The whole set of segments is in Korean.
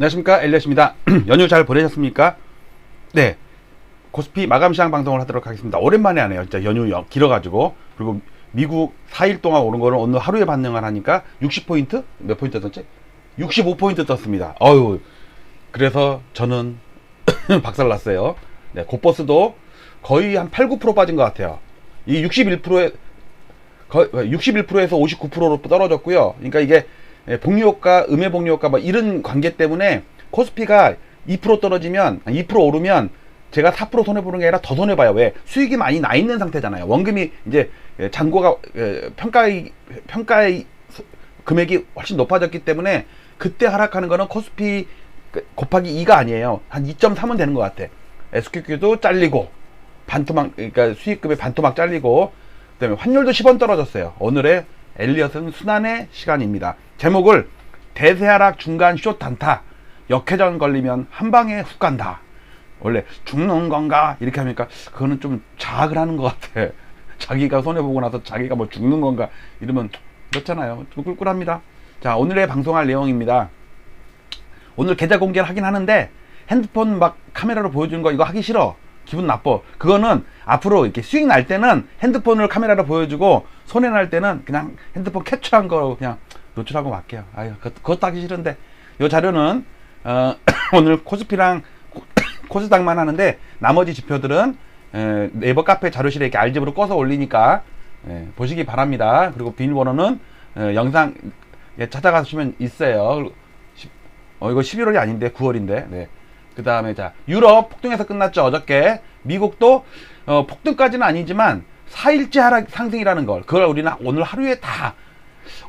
안녕하십니까 엘리엇입니다. 연휴 잘 보내셨습니까? 네. 코스피 마감 시장 방송을 하도록 하겠습니다. 오랜만에 하네요. 진짜 연휴 여- 길어가지고 그리고 미국 4일 동안 오른 거는 오늘 하루에 반응을 하니까 60포인트? 몇 포인트 떴지? 65포인트 떴습니다. 어유 그래서 저는 박살났어요. 네, 고버스도 거의 한 8, 9% 빠진 것 같아요. 이 61%에 거의 61%에서 59%로 떨어졌고요. 그러니까 이게 예, 복리 효과, 음해 복리 효과 뭐 이런 관계 때문에 코스피가 2% 떨어지면 2% 오르면 제가 4% 손해 보는 게 아니라 더 손해 봐요. 왜? 수익이 많이 나 있는 상태잖아요. 원금이 이제 예, 잔고가 예, 평가의 평가의 소- 금액이 훨씬 높아졌기 때문에 그때 하락하는 거는 코스피 그 곱하기 2가 아니에요. 한 2.3은 되는 것 같아. SQQ도 잘리고 반토막 그러니까 수익금의 반토막 잘리고 그다음에 환율도 10원 떨어졌어요. 오늘의 엘리엇은 순환의 시간입니다. 제목을 대세하락 중간 숏 단타 역회전 걸리면 한 방에 훅 간다. 원래 죽는 건가 이렇게 하니까 그거는 좀 자학을 하는 것 같아. 자기가 손해 보고 나서 자기가 뭐 죽는 건가 이러면 그렇잖아요. 좀 꿀꿀합니다. 자 오늘의 방송할 내용입니다. 오늘 계좌 공개를 하긴 하는데 핸드폰 막 카메라로 보여주는 거 이거 하기 싫어. 기분 나빠. 그거는 앞으로 이렇게 수익 날 때는 핸드폰을 카메라로 보여주고 손해 날 때는 그냥 핸드폰 캡처한 거 그냥 노출하고 말게요. 아유, 그것, 하기 싫은데 이 자료는 어, 오늘 코스피랑 코- 코스닥만 하는데 나머지 지표들은 에, 네이버 카페 자료실에 이렇게 알집으로 꺼서 올리니까 예, 보시기 바랍니다. 그리고 비밀번호는 어, 영상 예, 찾아가시면 있어요. 십- 어, 이거 11월이 아닌데 9월인데. 네. 그 다음에 자 유럽 폭등해서 끝났죠 어저께 미국도 어, 폭등까지는 아니지만 4일째 하락 상승이라는 걸. 그걸 우리는 오늘 하루에 다.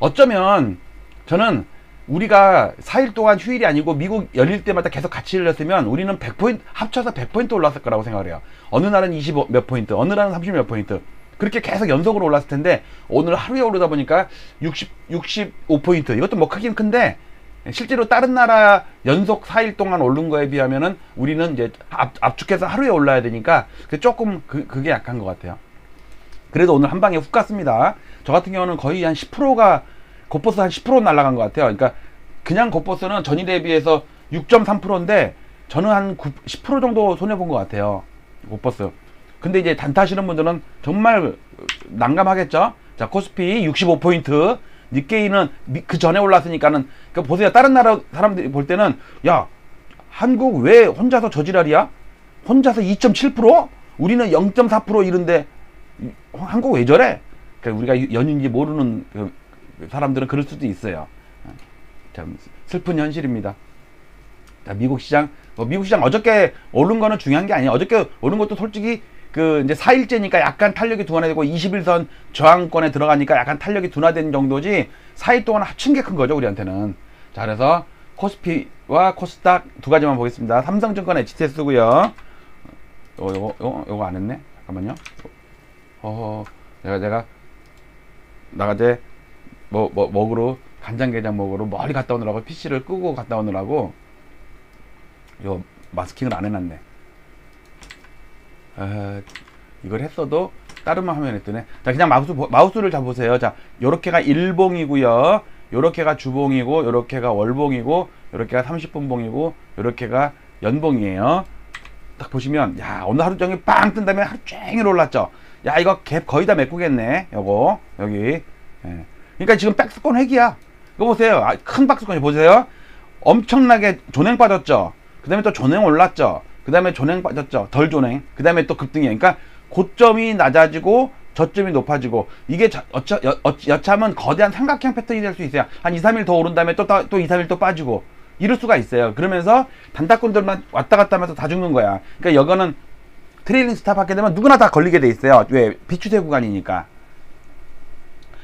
어쩌면 저는 우리가 4일 동안 휴일이 아니고 미국 열릴 때마다 계속 같이 열렸으면 우리는 100포인트 합쳐서 100포인트 올랐을 거라고 생각을 해요. 어느 날은 20 몇 포인트 어느 날은 30 몇 포인트. 그렇게 계속 연속으로 올랐을 텐데 오늘 하루에 오르다 보니까 60 65포인트. 이것도 뭐 크긴 큰데 실제로 다른 나라 연속 4일 동안 오른 거에 비하면은 우리는 이제 압, 압축해서 하루에 올라야 되니까 그게 조금 그, 그게 약한 것 같아요. 그래도 오늘 한 방에 훅 갔습니다. 저 같은 경우는 거의 한 10%가 곱버스 한 10% 날아간 것 같아요. 그러니까 그냥 곱버스는 전이 대비해서 6.3%인데 저는 한 9, 10% 정도 손해 본 것 같아요. 곱버스. 근데 이제 단타하시는 분들은 정말 난감하겠죠. 자 코스피 65포인트, 니케이는 미- 그 전에 올랐으니까는 그 보세요. 다른 나라 사람들이 볼 때는 야 한국 왜 혼자서 저지랄이야? 혼자서 2.7%? 우리는 0.4% 이런데 이- 한국 왜 저래? 그러니까 우리가 연인지 모르는 그 사람들은 그럴 수도 있어요. 참 슬픈 현실입니다. 자, 미국 시장, 뭐 미국 시장 어저께 오른 거는 중요한 게 아니에요. 어저께 오른 것도 솔직히 그 이제 4일째니까 약간 탄력이 둔화되고 21선 저항권에 들어가니까 약간 탄력이 둔화된 정도지 4일 동안 합친 게 큰 거죠, 우리한테는. 자, 그래서 코스피와 코스닥 두 가지만 보겠습니다. 삼성증권 HTS고요. 어, 요거, 요거, 요거 안 했네? 잠깐만요. 어, 내가, 내가, 나가제, 뭐, 뭐, 먹으러, 간장게장 먹으러 멀리 갔다 오느라고 PC를 끄고 갔다 오느라고, 요, 마스킹을 안 해놨네. 아, 이걸 했어도 다른 화면에 뜨네. 자, 그냥 마우스, 보- 마우스를 잡으세요. 자, 요렇게가 일봉이고요. 요렇게가 주봉이고, 요렇게가 월봉이고, 요렇게가 30분봉이고, 요렇게가 연봉이에요. 딱 보시면, 야, 오늘 하루 종일 빵 뜬 다음에 하루 종일 올랐죠. 야, 이거 갭 거의 다 메꾸겠네. 요거, 여기. 예. 그러니까 지금 백스권 회기야. 이거 보세요. 아, 큰 박스권이 보세요. 엄청나게 존행 빠졌죠. 그 다음에 또 존행 올랐죠. 그 다음에 존행 빠졌죠. 덜 존행. 그 다음에 또 급등이에요. 그러니까 고점이 낮아지고 저점이 높아지고 이게 자- 어차, 여, 어, 여차하면 거대한 삼각형 패턴이 될 수 있어요. 한 2, 3일 더 오른 다음에 또, 또, 또 2, 3일 또 빠지고 이럴 수가 있어요. 그러면서 단타꾼들만 왔다 갔다 하면서 다 죽는 거야. 그러니까 여거는 트레일링 스탑 하게 되면 누구나 다 걸리게 돼 있어요. 왜? 비추세 구간이니까.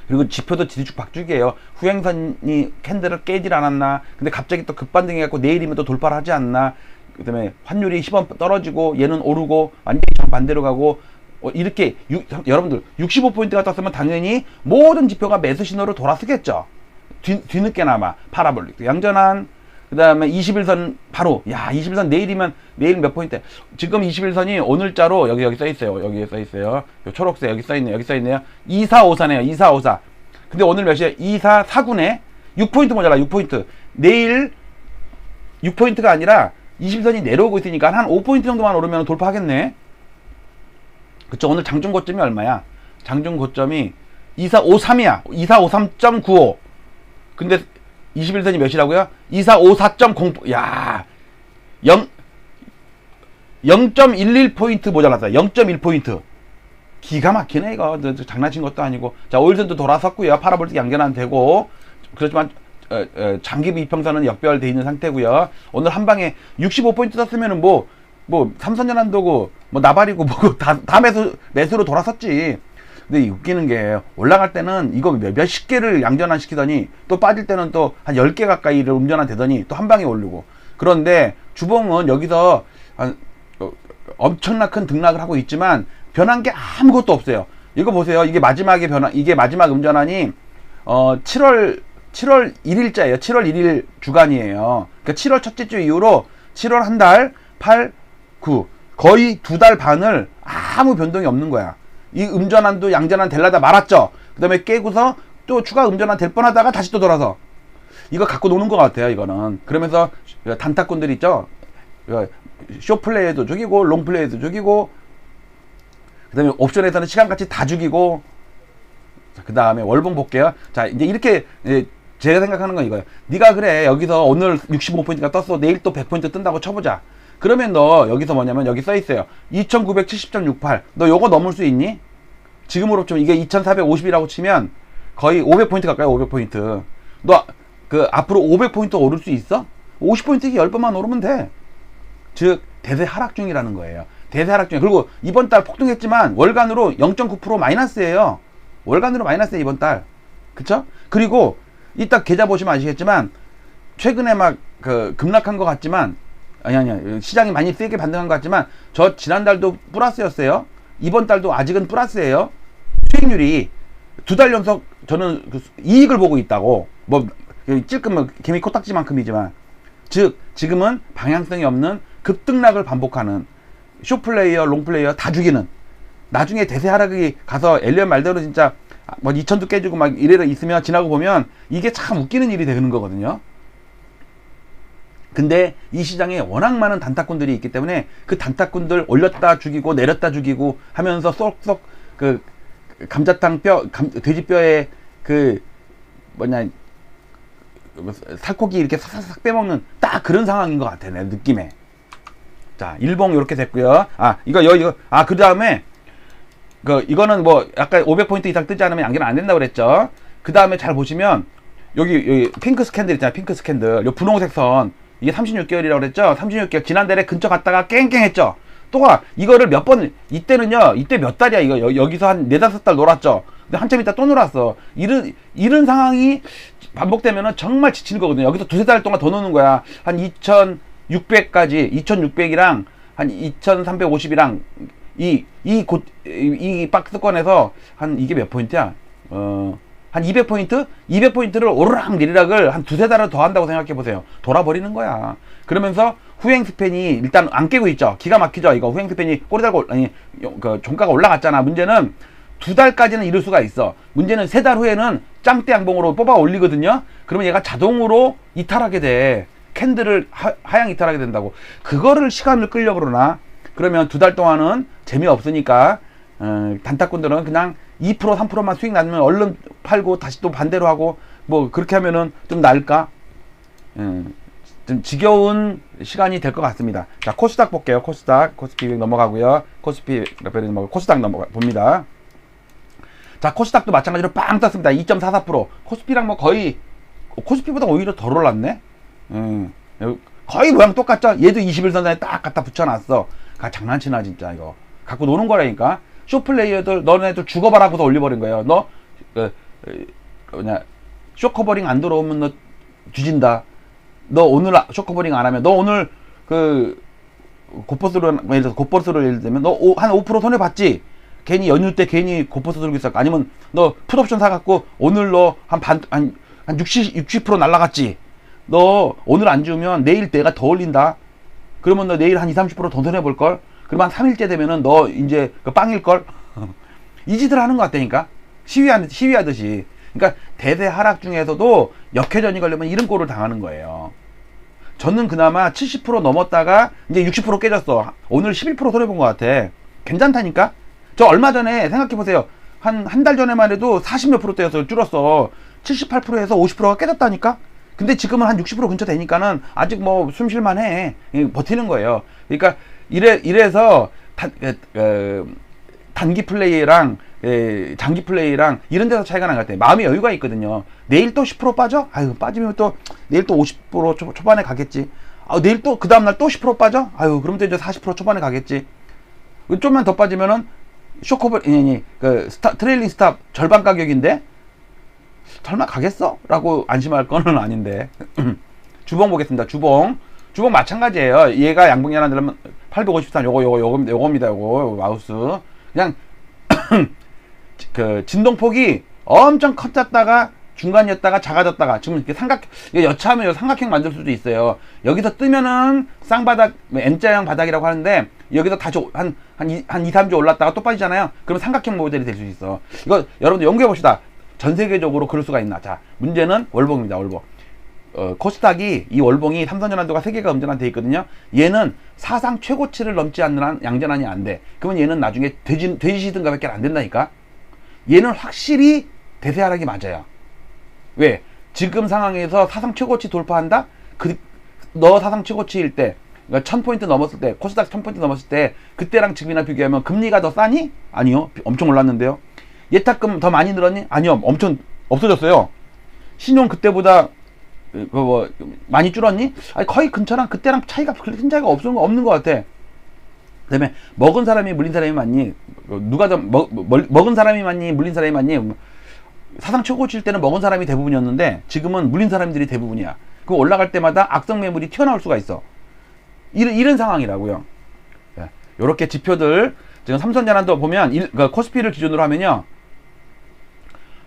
그리고 지표도 지지축 박죽이에요. 후행선이 캔들을 깨질 않았나. 근데 갑자기 또 급반등해 갖고 내일이면 또 돌파를 하지 않나. 그 다음에 환율이 10원 떨어지고 얘는 오르고 완전히 정반대로 가고 어, 이렇게 유- 여러분들 65포인트가 떴으면 당연히 모든 지표가 매수 신호로 돌아서겠죠. 뒤, 뒤늦게나마 파라볼릭 양전한 그 다음에 21선 바로 야 21선 내일이면 내일 몇 포인트 지금 21선이 오늘자로 여기 여기 써 있어요 여기 써 있어요 요 초록색 여기 써 있네요 여기 써 있네요 2454네요 2454 근데 오늘 몇 시에 2449네 6포인트 모자라 6포인트 내일 6포인트가 아니라 20선이 내려오고 있으니까 한 5포인트 정도만 오르면 돌파하겠네. 그쵸. 오늘 장중 고점이 얼마야? 장중 고점이 2453이야. 2453.95. 근데 21선이 몇이라고요? 2454.0. 야. 0 0.11포인트 모자랐어요. 0.1포인트. 기가 막히네 이거 장난친 것도 아니고 자 오일선도 돌아섰고요 파라볼트 양전환 되고 그렇지만 어, 어, 장기비 이평선은 역별돼 있는 상태고요 오늘 한 방에 65포인트 떴으면은 뭐뭐 삼선전환도고 뭐 나발이고 뭐고 다, 다 매수 매수로 돌아섰지 근데 이 웃기는 게 올라갈 때는 이거 몇- 몇십 개를 양전환 시키더니 또 빠질 때는 또한 10개 가까이를 음전환 되더니 또 한 방에 오르고 그런데 주봉은 여기서 한 어, 엄청나 큰 등락을 하고 있지만 변한 게 아무것도 없어요. 이거 보세요. 이게 마지막에 변화, 이게 마지막 음전환이 어 7월 7월 1일자예요. 7월 1일 주간이에요. 그러니까 7월 첫째 주 이후로 7월 한 달, 8, 9 거의 두 달 반을 아무 변동이 없는 거야. 이 음전환도 양전환 될라다 말았죠. 그 다음에 깨고서 또 추가 음전환 될 뻔하다가 다시 또 돌아서 이거 갖고 노는 것 같아요. 이거는 그러면서 단타꾼들 있죠. 쇼플레이도 죽이고 롱플레이도 죽이고 그 다음에 옵션에서는 시간같이 다 죽이고 그 다음에 월봉 볼게요. 자 이제 이렇게 예, 제가 생각하는 건 이거예요. 네가 그래 여기서 오늘 65포인트가 떴어 내일 또 100포인트 뜬다고 쳐보자. 그러면 너 여기서 뭐냐면 여기 써 있어요. 2970.68. 너 요거 넘을 수 있니? 지금으로 좀 이게 2450이라고 치면 거의 500포인트 가까이 500포인트. 너 그 앞으로 500포인트 오를 수 있어? 50포인트 10번만 오르면 돼. 즉 대세 하락 중이라는 거예요. 대세 하락 중. 그리고 이번 달 폭등했지만 월간으로 0.9% 마이너스예요. 월간으로 마이너스에 이번 달. 그쵸? 그리고 이따 계좌 보시면 아시겠지만 최근에 막 그 급락한 것 같지만 아니 아니 시장이 많이 세게 반등한 것 같지만 저 지난달도 플러스였어요. 이번 달도 아직은 플러스예요. 수익률이 두 달 연속 저는 그 이익을 보고 있다고 뭐 찔끔 뭐 개미 코딱지만큼이지만 즉 지금은 방향성이 없는 급등락을 반복하는 쇼플레이어, 롱플레이어 다 죽이는 나중에 대세 하락이 가서 엘리언 말대로 진짜 뭐 2천도 깨지고 막 이래라 있으면 지나고 보면 이게 참 웃기는 일이 되는 거거든요. 근데 이 시장에 워낙 많은 단타꾼들이 있기 때문에 그 단타꾼들 올렸다 죽이고 내렸다 죽이고 하면서 쏙쏙 그 감자탕 뼈, 감, 돼지뼈에 그 뭐냐 살코기 이렇게 싹싹 빼먹는 딱 그런 상황인 것 같아 내 느낌에. 자 일봉 이렇게 됐고요. 아 이거 여기 이거 아 그 다음에 그 이거는 뭐 약간 500포인트 이상 뜨지 않으면 양계는 안 된다고 그랬죠. 그 다음에 잘 보시면 여기 여기 핑크 스캔들 있잖아요. 핑크 스캔들. 요 분홍색 선 이게 36개월이라고 그랬죠. 36개월 지난달에 근처 갔다가 깽깽했죠. 또가 이거를 몇 번 이때는요. 이때 몇 달이야 이거 여, 여기서 한 네다섯 달 놀았죠. 근데 한참 있다 또 놀았어. 이런 이런 상황이 반복되면은 정말 지치는 거거든요. 여기서 두세 달 동안 더 노는 거야. 한 2,600까지 2,600이랑 한 2,350이랑 이이곧이 박스권에서 한 이게 몇 포인트야? 어. 한 200포인트? 200포인트를 오르락 내리락을 한 두세 달을 더 한다고 생각해 보세요. 돌아버리는 거야. 그러면서 후행 스팬이 일단 안 깨고 있죠. 기가 막히죠. 이거 후행 스팬이 꼬리 달고, 아니, 그 종가가 올라갔잖아. 문제는 두 달까지는 이룰 수가 있어. 문제는 세 달 후에는 짱대 양봉으로 뽑아 올리거든요. 그러면 얘가 자동으로 이탈하게 돼. 캔들을 하, 하향 이탈하게 된다고. 그거를 시간을 끌려고 그러나? 그러면 두 달 동안은 재미없으니까, 어, 단타꾼들은 그냥 2% 3%만 수익 나면 얼른 팔고 다시 또 반대로 하고 뭐 그렇게 하면은 좀 나을까? 음, 좀 지겨운 시간이 될 것 같습니다. 자 코스닥 볼게요. 코스닥 코스피 넘어가고요. 코스피 레벨이 넘어가 코스닥 넘어가 봅니다. 자 코스닥도 마찬가지로 빵 떴습니다. 2.44% 코스피랑 뭐 거의 코스피보다 오히려 덜 올랐네. 음, 거의 모양 똑같죠. 얘도 21선상에 딱 갖다 붙여놨어. 가 장난치나 진짜 이거 갖고 노는 거라니까. 쇼플레이어들 너네들 죽어봐라고서 올려버린 거예요. 너 그, 그, 뭐냐 쇼커버링 안 들어오면 너 뒤진다. 너 오늘 아- 쇼커버링 안 하면 너 오늘 그 고퍼스로 뭐 예를 들어서 고퍼스로 예를 들면 너 한 5% 손해 봤지. 괜히 연휴 때 괜히 고퍼스 들고 있었고 아니면 너 풋옵션 사갖고 오늘 너 한 반 한 한 60, 60% 날라갔지. 너 오늘 안 주면 내일 내가 더 올린다. 그러면 너 내일 한 20, 30%더 손해 볼 걸. 그러면 한 3일째 되면은 너 이제 그 빵일 걸. 이 짓을 하는 것 같다니까. 시위하, 시위하듯이. 그러니까 대대 하락 중에서도 역회전이 걸리면 이런 꼴을 당하는 거예요. 저는 그나마 70% 넘었다가 이제 60% 깨졌어. 오늘 11% 손해본 것 같아. 괜찮다니까? 저 얼마 전에 생각해보세요. 한, 한 달 전에만 해도 40몇 프로대여서 줄었어. 78%에서 50%가 깨졌다니까? 근데 지금은 한 60% 근처 되니까는 아직 뭐 숨 쉴만 해. 예, 버티는 거예요. 그러니까 이래, 이래서 단, 에, 에, 단기 플레이랑 에, 장기 플레이랑 이런 데서 차이가 나는 것 같아요. 마음의 여유가 있거든요. 내일 또 10% 빠져? 아유, 빠지면 또 내일 또 50% 초, 초반에 가겠지. 아, 내일 또 그 다음 날 또 10% 빠져? 아유, 그럼 또 이제 40% 초반에 가겠지. 좀만 더 빠지면은 쇼커버, 아니, 그 스타, 트레일링 스탑 절반 가격인데 설마 가겠어? 라고 안심할 거는 아닌데. 주봉 보겠습니다. 주봉. 주봉 마찬가지예요. 얘가 양봉이 하나 들으면 853 요거 요거 요거 요겁니다. 요거, 마우스. 그냥 그 진동폭이 엄청 컸었다가 중간이었다가 작아졌다가 지금 이렇게 삼각 이게 여차하면 요 삼각형 만들 수도 있어요. 여기서 뜨면은 쌍바닥 뭐 M자형 바닥이라고 하는데 여기서 다한한 한 2, 3주 올랐다가 또 빠지잖아요. 그러면 삼각형 모델이 될 수 있어. 이거 여러분들 연구해 봅시다. 전 세계적으로 그럴 수가 있나? 자, 문제는 월봉입니다. 월봉. 어, 코스닥이 이 월봉이 삼선전환도가 세 개가 음전환 돼 있거든요. 얘는 사상 최고치를 넘지 않는 한 양전환이 안 돼. 그러면 얘는 나중에 돼지 돼지 등가밖에 안 된다니까. 얘는 확실히 대세 하락이 맞아요. 왜? 지금 상황에서 사상 최고치 돌파한다? 그, 너 사상 최고치일 때, 그러니까 1000포인트 넘었을 때, 코스닥 1000포인트 넘었을 때, 그때랑 지금이나 비교하면 금리가 더 싸니? 아니요. 엄청 올랐는데요. 예탁금 더 많이 늘었니? 아니요. 엄청 없어졌어요. 신용 그때보다 그뭐 많이 줄었니? 아니 거의 근처랑 그때랑 차이가 큰 차이가 없는 거 없는 것 같아. 그다음에 먹은 사람이 물린 사람이 많니? 누가 더 먹, 먹, 먹은 사람이 많니? 물린 사람이 많니? 사상 최고치일 때는 먹은 사람이 대부분이었는데 지금은 물린 사람들이 대부분이야. 그 올라갈 때마다 악성 매물이 튀어나올 수가 있어. 이런 이런 상황이라고요. 이렇게 지표들 지금 삼선전환도 보면 일, 그러니까 코스피를 기준으로 하면요.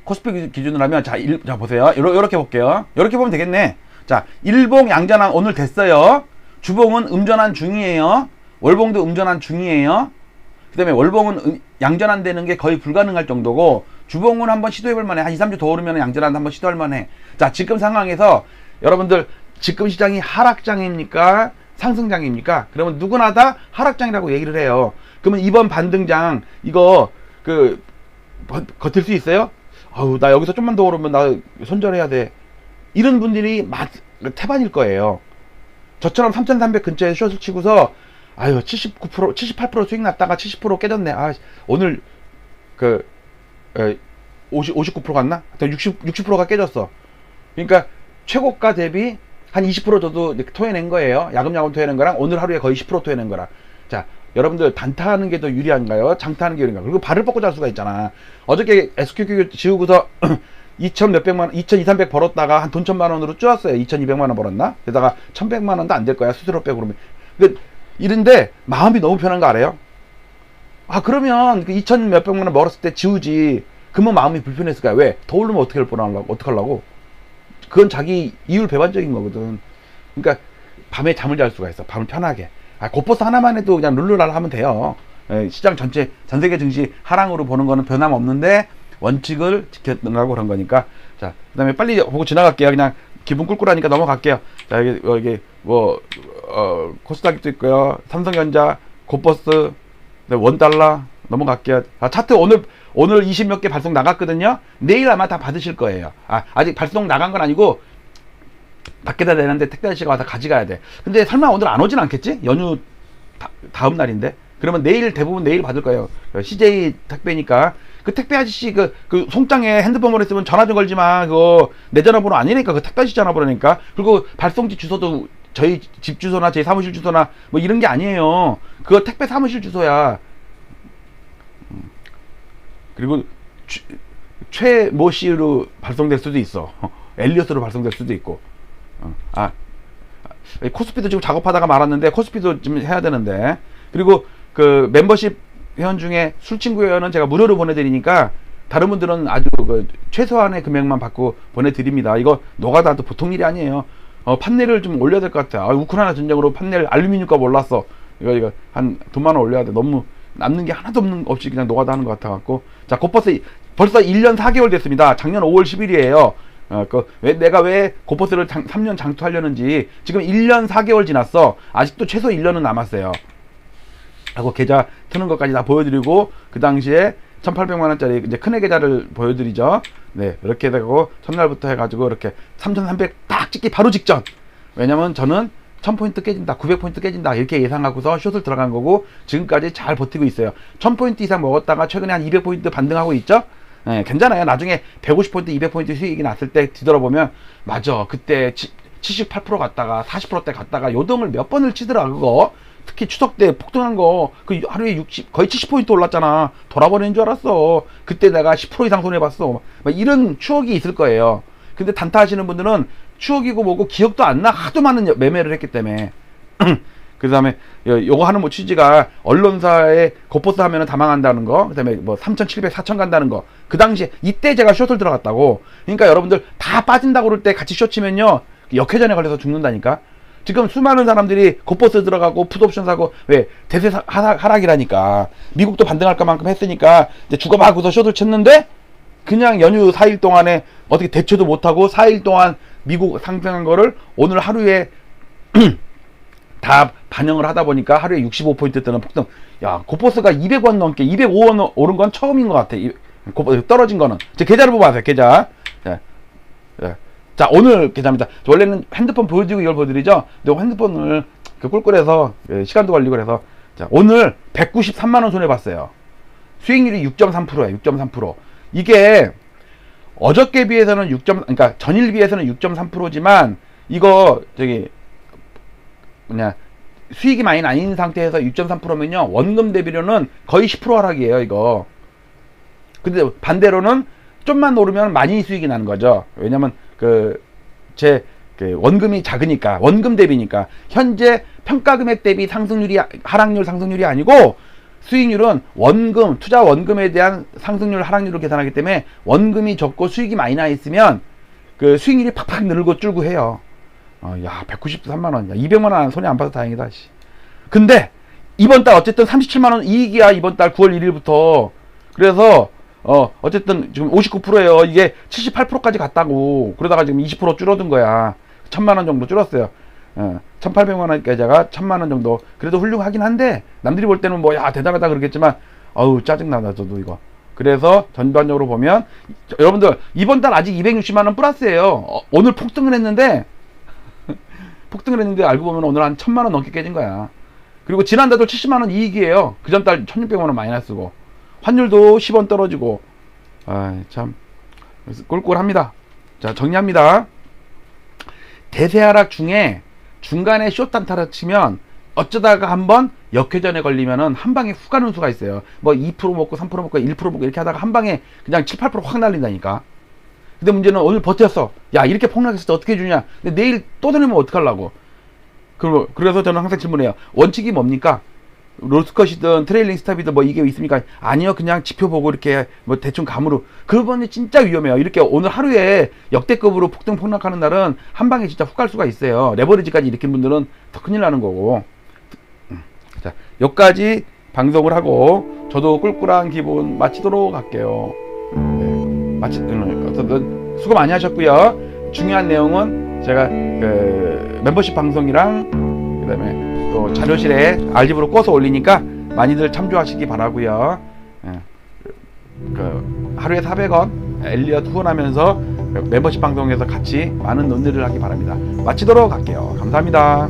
코스피 기준으로 하면 자, 일, 자 보세요. 요렇게 볼게요. 이렇게 보면 되겠네. 자, 일봉 양전환 오늘 됐어요. 주봉은 음전환 중이에요. 월봉도 음전환 중이에요. 그 다음에 월봉은 음, 양전환 되는 게 거의 불가능할 정도고 주봉은 한번 시도해 볼 만해. 한 2, 3주 더 오르면 양전환 한번 시도할 만해. 자, 지금 상황에서 여러분들 지금 시장이 하락장입니까? 상승장입니까? 그러면 누구나 다 하락장이라고 얘기를 해요. 그러면 이번 반등장 이거 그 버, 버틸 수 있어요? 아우 나 여기서 좀만 더 오르면 나 손절해야 돼. 이런 분들이 막 태반일 거예요. 저처럼 3,300 근처에 숏을 치고서 아유 79% 78% 수익 났다가 70% 깨졌네. 아 오늘 그 에, 50 59% 갔나? 60 60%가 깨졌어. 그러니까 최고가 대비 한 20% 저도 토해낸 거예요. 야금야금 토해낸 거랑 오늘 하루에 거의 10% 토해낸 거랑. 자, 여러분들 단타하는 게 더 유리한가요? 장타하는 게 유리한가요? 그리고 발을 뻗고 잘 수가 있잖아. 어저께 SQQ 지우고서 2천 몇백만 원, 2천 2, 300 벌었다가 한 돈 천만 원으로 줄었어요. 2,200만 원 벌었나? 게다가 1,100만 원도 안 될 거야. 수수료 빼고 그러면. 그 이런데 마음이 너무 편한 거 알아요? 아, 그러면 그 2천 몇백만 원 벌었을 때 지우지. 그러면 마음이 불편했을 거야. 왜? 더 오르면 어떻게 할 뻔하려고, 어떡하려고? 그건 자기 이율 배반적인 거거든. 그러니까 밤에 잠을 잘 수가 있어. 밤을 편하게. 아, 고버스 하나만 해도 그냥 룰루랄 하면 돼요. 예, 시장 전체, 전 세계 증시 하락으로 보는 거는 변함 없는데 원칙을 지켰다고 그런 거니까. 자, 그 다음에 빨리 보고 지나갈게요. 그냥 기분 꿀꿀하니까 넘어갈게요. 자, 여기, 여기, 뭐, 어, 코스닥도 있고요. 삼성전자, 고버스, 원 달러, 넘어갈게요. 아, 차트 오늘, 오늘 20 몇 개 발송 나갔거든요. 내일 아마 다 받으실 거예요. 아, 아직 발송 나간 건 아니고, 밖에다 내는데 택배 아저씨가 와서 가져가야 돼. 근데 설마 오늘 안 오진 않겠지? 연휴 다, 음 날인데. 그러면 내일 대부분 내일 받을 거예요. CJ 택배니까. 그 택배 아저씨 그, 그 송장에 핸드폰으로 했으면 전화 좀 걸지 마. 그거 내 전화번호 아니니까. 그 택배 아저씨 전화번호니까. 그리고 발송지 주소도 저희 집 주소나 저희 사무실 주소나 뭐 이런 게 아니에요. 그거 택배 사무실 주소야. 음. 그리고 최모 씨로 발송될 수도 있어. 엘리어스로 발송될 수도 있고. 어, 아, 코스피도 지금 작업하다가 말았는데 코스피도 좀 해야 되는데 그리고 그 멤버십 회원 중에 술친구 회원은 제가 무료로 보내드리니까 다른 분들은 아주 그 최소한의 금액만 받고 보내드립니다. 이거 노가다도 보통 일이 아니에요. 어, 판넬을 좀 올려야 될 것 같아요. 아, 우크라이나 전쟁으로 판넬 알루미늄 값 올랐어. 이거 이거 한 돈만 원 올려야 돼. 너무 남는 게 하나도 없는 없이 그냥 노가다 하는 것 같아 갖고 자 곧버스 벌써 1년 4개월 됐습니다. 작년 5월 10일이에요. 어, 그, 왜, 내가 왜 고퍼스를 장, 3년 장투하려는지 지금 1년 4개월 지났어. 아직도 최소 1년은 남았어요. 하고 계좌 트는 것까지 다 보여드리고 그 당시에 1,800만 원짜리 이제 큰애 계좌를 보여드리죠. 네, 이렇게 되고 첫날부터 해가지고 이렇게 3,300 딱 찍기 바로 직전. 왜냐면 저는 1000포인트 깨진다, 900포인트 깨진다 이렇게 예상하고서 숏을 들어간 거고 지금까지 잘 버티고 있어요. 1000포인트 이상 먹었다가 최근에 한 200포인트 반등하고 있죠. 네, 괜찮아요. 나중에 150포인트, 200포인트 수익이 났을 때 뒤돌아보면 맞아. 그때 78% 갔다가 40%대 갔다가 요동을 몇 번을 치더라 그거. 특히 추석 때 폭등한 거 그 하루에 60 거의 70포인트 올랐잖아. 돌아버리는 줄 알았어. 그때 내가 10% 이상 손해 봤어. 막 이런 추억이 있을 거예요. 근데 단타 하시는 분들은 추억이고 뭐고 기억도 안 나. 하도 많은 여- 매매를 했기 때문에. 그 다음에 요- 요거 하는 뭐 취지가 언론사에 고포스 하면은 다 망한다는 거, 그 다음에 뭐 3,700, 4,000 간다는 거. 그 당시에 이때 제가 숏을 들어갔다고. 그러니까 여러분들 다 빠진다고 그럴 때 같이 숏 치면요. 역회전에 걸려서 죽는다니까. 지금 수많은 사람들이 고포스 들어가고 풋옵션 사고 왜 대세 사- 하락, 하락 이라니까. 미국도 반등할 것만큼 했으니까 이제 죽어봐고서 숏을 쳤는데 그냥 연휴 4일 동안에 어떻게 대처도 못하고 4일 동안 미국 상승한 거를 오늘 하루에 다 반영을 하다 보니까 하루에 65포인트 뜨는 폭등. 야, 고포스가 200원 넘게 205원 오른 건 처음인 것 같아. 떨어진 거는. 제 계좌를 뽑아세요. 계좌. 예. 예. 자, 오늘 계좌입니다. 원래는 핸드폰 보여드리고 이걸 보여드리죠. 근데 핸드폰을 그 꿀꿀해서 예, 시간도 걸리고 그래서 자, 오늘 193만 원 손해 봤어요. 수익률이 6.3%예요. 6.3%. 이게 어저께 비해서는 6. 그러니까 전일 비해서는 6.3%지만 이거 저기 뭐냐 수익이 많이 아닌 상태에서 6.3%면요 원금 대비료는 거의 10% 하락이에요 이거. 근데 반대로는 좀만 오르면 많이 수익이 나는 거죠. 왜냐면 그제 그 원금이 작으니까 원금 대비니까 현재 평가 금액 대비 상승률이 하락률 상승률이 아니고 수익률은 원금 투자 원금에 대한 상승률 하락률을 계산하기 때문에 원금이 적고 수익이 많이 나 있으면 그 수익률이 팍팍 늘고 줄고 해요. 어, 야, 193만 원. 야, 200만 원 손해 안 봐서 다행이다. 씨. 근데 이번 달 어쨌든 37만 원 이익이야. 이번 달 9월 1일부터. 그래서 어, 어쨌든 지금 59%예요. 이게 78%까지 갔다고. 그러다가 지금 20% 줄어든 거야. 1000만 원 정도 줄었어요. 어, 1800만 원 계좌가 1000만 원 정도. 그래도 훌륭하긴 한데 남들이 볼 때는 뭐 야, 대단하다 그러겠지만 어우, 짜증나다 저도 이거. 그래서 전반적으로 보면 저- 여러분들 이번 달 아직 260만 원 플러스예요. 어, 오늘 폭등을 했는데 폭등을 했는데 알고 보면 오늘 한 천만 원 넘게 깨진 거야. 그리고 지난달도 70만 원 이익이에요. 그 전달 1600만 원 마이너스고. 환율도 10원 떨어지고. 아, 참 그래서 꿀꿀합니다. 자, 정리합니다. 대세 하락 중에 중간에 숏 단타를 치면 어쩌다가 한번 역회전에 걸리면은 한 방에 훅 가는 수가 있어요. 뭐 2% 먹고 3% 먹고 1% 먹고 이렇게 하다가 한 방에 그냥 7, 8%확 날린다니까. 근데 문제는 오늘 버텼어. 야, 이렇게 폭락했을 때 어떻게 해주냐. 근데 내일 또 되면 어떡하려고. 그럼, 그래서 저는 항상 질문해요. 원칙이 뭡니까? 로스컷이든 트레일링 스탑이든 뭐 이게 있습니까? 아니요. 그냥 지표 보고 이렇게 뭐 대충 감으로. 그러면 진짜 위험해요. 이렇게 오늘 하루에 역대급으로 폭등 폭락하는 날은 한 방에 진짜 훅 갈 수가 있어요. 레버리지까지 일으킨 분들은 더 큰일 나는 거고. 자, 여기까지 방송을 하고 저도 꿀꿀한 기분 마치도록 할게요. 네, 마치, 수고 많이 하셨고요. 중요한 내용은 제가 그 멤버십 방송이랑 그다음에 또 자료실에 알집으로 꺼서 올리니까 많이들 참조하시기 바라고요. 예, 그 하루에 400원 엘리엇 후원하면서 멤버십 방송에서 같이 많은 논의를 하기 바랍니다. 마치도록 할게요. 감사합니다.